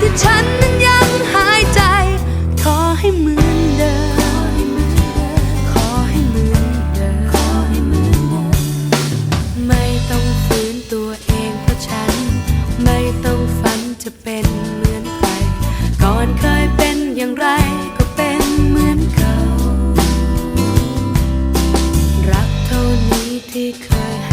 ที่ฉันนั้นยังหายใจขอให้เหมือนเดิมขอให้เหมือนเดิม ขอให้เหมือนเดิม ไม่ต้องฝืนตัวเองเพราะฉัน ไม่ต้องฝันจะเป็นเหมือนใคร ก่อนเคยเป็นอย่างไรก็เป็นเหมือนเขา รักเท่านี้ที่เคย